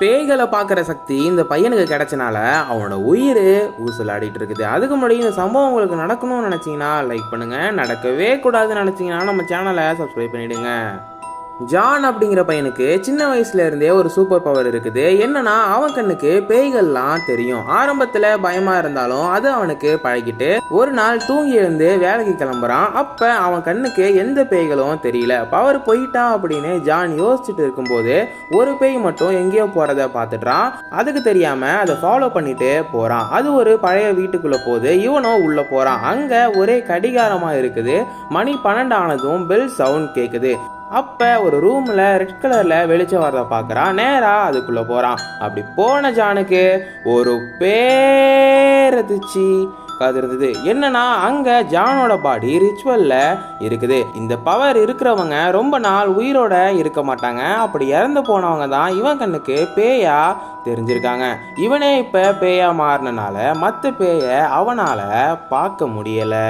பேய்களை பார்க்குற சக்தி இந்த பையனுக்கு கிடைச்சனால அவனோட உயிர் ஊசலாடிட்டு இருக்குது. அதுக்கு முன்னாடி இந்த சம்பவம் உங்களுக்கு நடக்கணும்னு நினச்சிங்கன்னா லைக் பண்ணுங்கள் நடக்கவே கூடாதுன்னு நினச்சிங்கன்னா நம்ம சேனலை சப்ஸ்கிரைப் பண்ணிவிடுங்க ஜான் அப்படிங்கிற பையனுக்கு சின்ன வயசுல இருந்தே ஒரு சூப்பர் பவர் இருக்குது. என்னன்னா அவன் கண்ணுக்கு பேய்கள்லாம் தெரியும். ஆரம்பத்துல பயமா இருந்தாலும் அது அவனுக்கு பழகிட்டு ஒரு நாள் தூங்கி எழுந்து வேலைக்கு கிளம்புறான். அப்ப அவன் கண்ணுக்கு எந்த பேய்களும் தெரியல. பவர் போயிட்டான் அப்படின்னு ஜான் யோசிச்சுட்டு இருக்கும்போது ஒரு பேய் மட்டும் எங்கேயோ போறத பார்த்துட்றான். அதுக்கு தெரியாம அதை ஃபாலோ பண்ணிட்டு போறான். அது ஒரு பழைய வீட்டுக்குள்ள போகுது இவனும் உள்ள போறான். அங்க ஒரே கடிகாரமா இருக்குது. மணி பன்னெண்டு ஆனதும் பெல் சவுண்ட் கேக்குது. அப்போ ஒரு ரூமில் ரெட் கலரில் வெளிச்சம் வரத பார்க்கறான் நேராக அதுக்குள்ளே போகிறான் அப்படி போன ஜானுக்கு ஒரு பேரதிச்சி இருந்தது. என்னன்னா அங்க ஜானோட பாடி ரிச்சுவல்ல இருக்குது. இந்த பவர் இருக்கிறவங்க ரொம்ப நாள் உயிரோட இருக்க மாட்டாங்க. அப்படி இறந்து போனவங்க தான் இவன் கண்ணுக்கு பேயா தெரிஞ்சிருக்காங்க. இவனே இப்போ பேயா மாறினனால மற்ற பேயை அவனால் பார்க்க முடியலை.